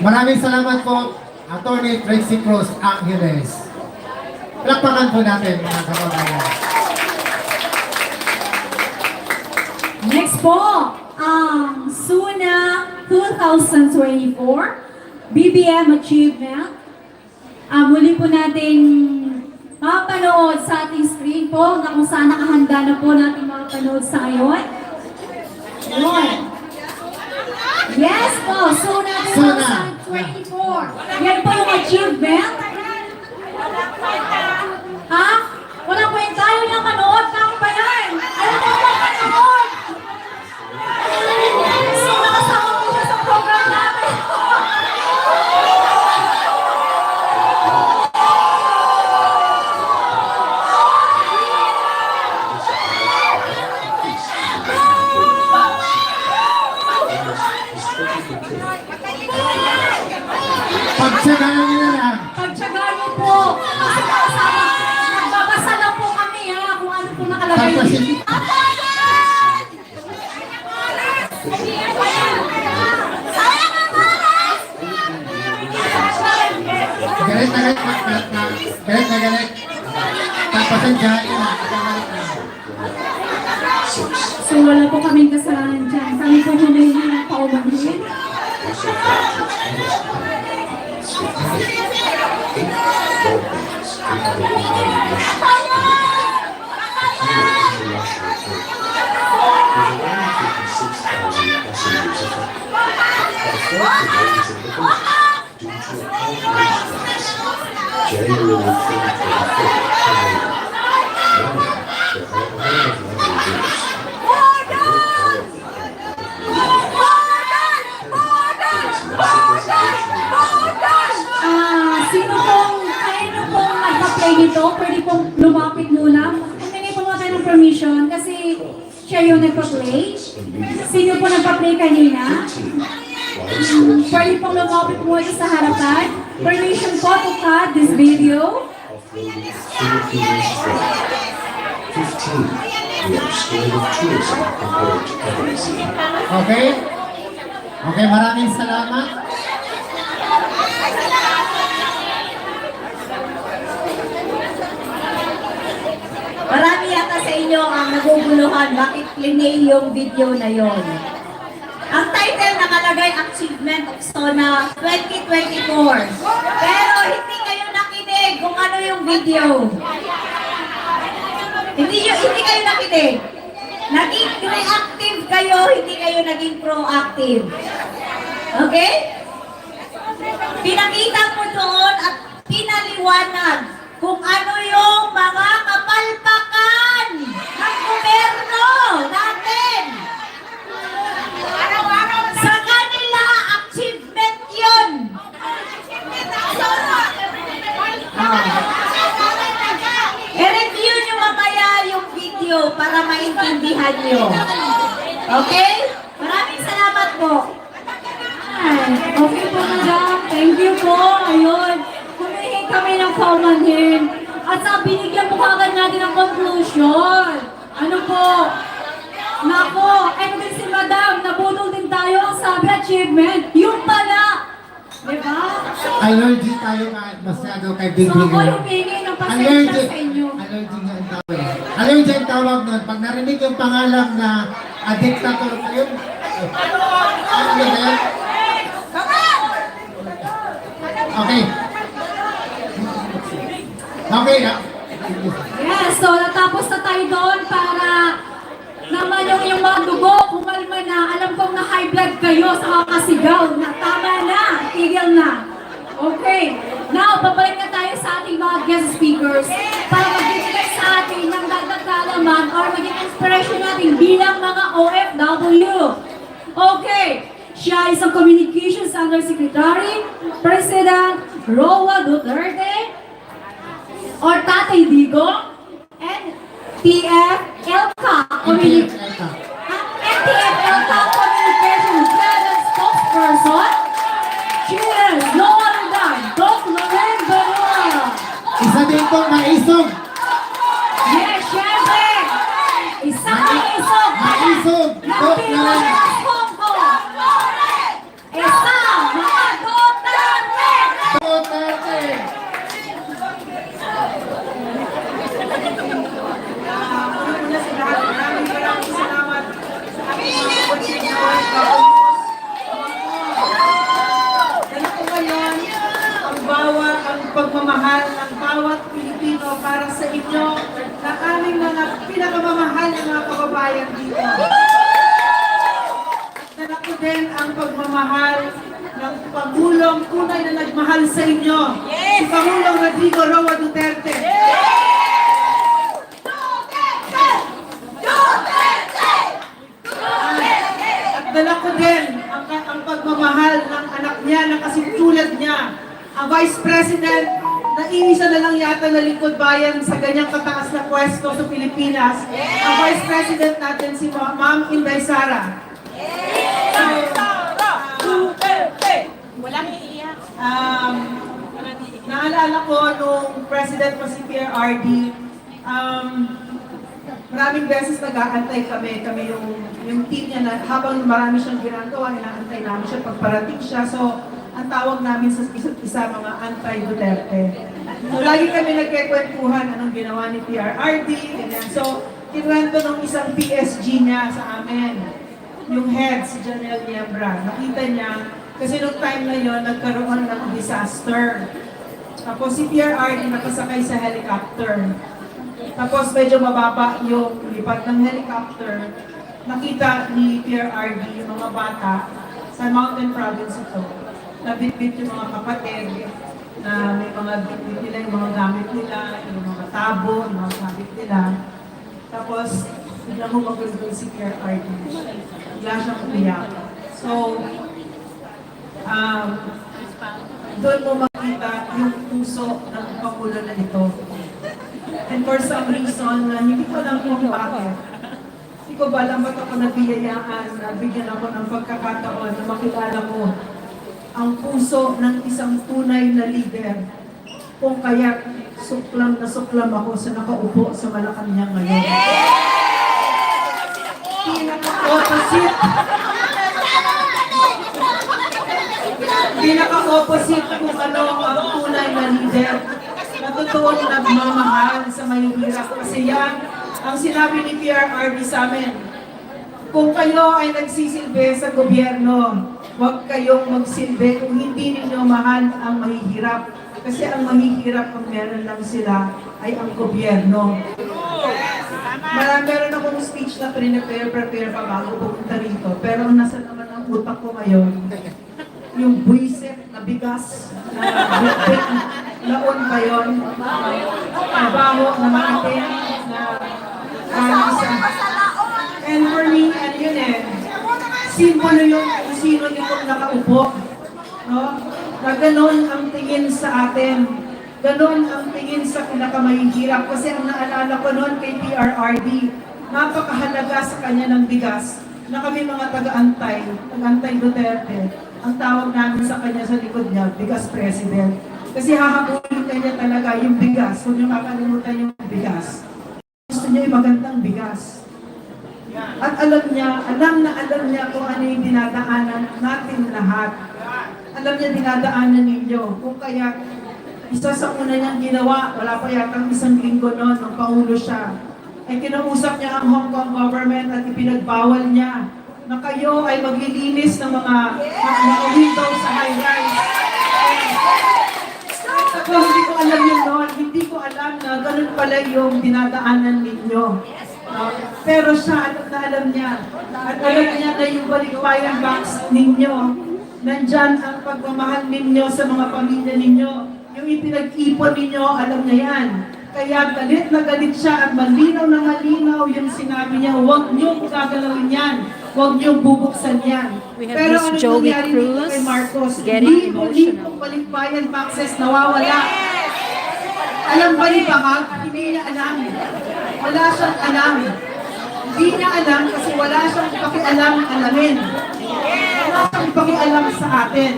Maraming salamat po, Attorney Tracy Cruz Angeles. Palakpakan po natin mga kababayan. Next po, um, SUNA 2024 BBM Achievement. Uh, muli po natin mapanood sa ating screen po na kung saan nakahanda na po natin mapanood sa ngayon. Yun. Yes po, SUNA 2024. 24. Yan pa yung achievement? Ha? Wala kwenta? Yun yung manood. Saan ba yan? Pagtsagaan niyo po. Kasi nakasama. Nagbabasa lang po kami ha kung ano po nakalagay Pagpasin. dito. Galit na galit. Galit na galit. Na galit. Pagpasensyahan nyo na. Galit na. So wala po kaming kasalanan dyan. Kami po humingi ng paumanhin. big buildings, we have a big organization. International Airport. There's around 56,000 passengers affected. A third delays in the business due to a power strikes. January 2024 to later. Now, there are nito? Pwede pong lumapit muna. Humingi po natin ng permission kasi siya yung nagpa-play. Sino po nagpa-play kanina? Pwede pong lumapit muna sa harapan. Permission po to cut this video. Philippines flag. 15. We are scared of tourism compared to others. Okay? Okay, maraming salamat. Marami yata sa inyo ang naguguluhan bakit plinay yung video na yon. Ang title nakalagay Achievement of SONA 2024. Pero hindi kayo nakinig kung ano yung video. Hindi, nyo, hindi kayo nakinig. Naging reactive kayo, hindi kayo naging proactive. Okay? Pinakita mo doon at pinaliwanag kung ano yung mga kapalpakan ng gobyerno natin. Sa kanila, achievement yun. Ah. I-review nyo mamaya yung video para maintindihan nyo. Okay? Humingi kami ng paumanhin. At sa binigyan po kagad natin ng conclusion. Ano po? Nako, eto din si madam. Nabudol din tayo ang sabi achievement. Yung pala. Diba? Allergy tayo ka masyado kay Big So ako Bigger. humingi ng pasensya Allergic. sa inyo. Allergic nga ang tawag. Allergic ang tawag nun. Pag narinig yung pangalan na a dictator kayo, ano ba yan? Okay. Okay. ah. Yes, so natapos na tayo doon para naman yung, yung mga dugo, kumalma na. Alam kong na high blood kayo sa kakasigaw na tama na, tigil na. Okay, now babalik na tayo sa ating mga guest speakers para magbibigay sa atin ng dagdag kaalaman or maging inspiration natin bilang mga OFW. Okay, siya is ang Communications Undersecretary, President Roa Duterte, or Tatay Digo, and TF Elka Communi- NTF Elka Communications President Spokesperson. Cheers! No other than Doc Loren Benua. Isa din po maisog. Yes, syempre! Isa kang isog! Maisog! Ng Doc Loren. Pilipinas Hong Kong! Isa, mga Doc pagmamahal ng bawat Pilipino para sa inyo na aming mga pinakamamahal na mga kababayan dito. Dala ko din ang pagmamahal ng Pangulong tunay na nagmahal sa inyo, si Pangulong Rodrigo Roa Duterte. At dala ko din ang, ang pagmamahal ng anak niya na kasing tulad niya, ang Vice President na iisa na lang yata na lingkod bayan sa ganyang kataas na pwesto sa Pilipinas, ang Vice President natin si Ma- Ma'am Inday Sara. Walang iiyak. Um, naalala ko nung President pa si Pierre RD, um, maraming beses nag-aantay kami, kami yung, yung team niya na habang marami siyang ginagawa, inaantay namin siya pagparating siya. So, ang tawag namin sa isa't isa mga anti-Duterte. So, lagi kami nagkikwentuhan anong ginawa ni PRRD, ganyan. So, kinwento ng isang PSG niya sa amin yung head, si Janelle Niebra, nakita niya, kasi nung time na yon nagkaroon ng disaster. Tapos si PRRD nakasakay sa helicopter. Tapos medyo mababa yung lipat ng helicopter. Nakita ni PRRD yung mga bata sa mountain province ito. Nabitbit yung mga kapatid na may mga bitbit nila, yung mga gamit nila, yung mga tabo, yung mga gamit nila. Tapos, biglang humagulgol si Pierre Arden. Bigla siyang umiyak. So, um, doon mo makita yung puso ng Pangulo na ito. And for some reason, na hindi ko alam kung bakit, hindi ko ba alam ba't ako nabiyayaan na bigyan ako ng pagkakataon na makilala ko ang puso ng isang tunay na leader kung kaya suklam na suklam ako sa nakaupo sa Malacanang ngayon. Pinaka-opposite. Pinaka-opposite kung ano ang tunay na leader na totoong nagmamahal sa mahihirap. Kasi yan ang sinabi ni PRRD sa amin. Kung kayo ay nagsisilbi sa gobyerno, huwag kayong magsilbi kung hindi ninyo mahal ang mahihirap. Kasi ang mahihirap ang meron lang sila ay ang gobyerno. Marami meron akong speech na prepare-prepare pa bago pumunta rito. Pero nasa naman ang utak ko ngayon, yung buisit na bigas na bukbit, laon pa yun, mabaho na maatin, na sa... And for me, ano yun eh, simbolo yun kung sino yung nakaupo. No? Na ganon ang tingin sa atin. Ganon ang tingin sa pinakamahihirap. Kasi ang naalala ko noon kay PRRD, napakahalaga sa kanya ng bigas na kami mga taga-antay, taga-antay Duterte, ang tawag namin sa kanya sa likod niya, bigas president. Kasi hahabulin kanya talaga yung bigas. Huwag niyo kakalimutan yung bigas. Gusto niya yung magandang bigas. At alam niya, alam na alam niya kung ano yung dinadaanan natin lahat. Alam niya dinadaanan ninyo. Kung kaya, isa sa una niyang ginawa, wala pa yatang isang linggo noon, nung paulo siya, ay kinausap niya ang Hong Kong government at ipinagbawal niya na kayo ay maglilinis ng mga, mga, mga windows sa high-rise. Ako, hindi ko alam yun noon. Hindi ko alam na ganun pala yung dinadaanan ninyo. Pero siya, alam na alam niya. At alam niya na yung balikbayan box ninyo. Nandyan ang pagmamahal ninyo sa mga pamilya ninyo. Yung ipinag-ipon ninyo, alam niya yan. Kaya galit na galit siya at malinaw na malinaw yung sinabi niya, huwag niyo gagalawin yan. Huwag niyo bubuksan yan. We have Pero Miss ano Joey nangyari dito Cruz kay Marcos? getting Libo-libo emotional. balikbayan boxes nawawala. Alam ba ni Bahag? Hindi niya alam. Wala siyang alam. Hindi niya alam kasi wala siyang pakialam alamin. Wala siyang pakialam sa atin.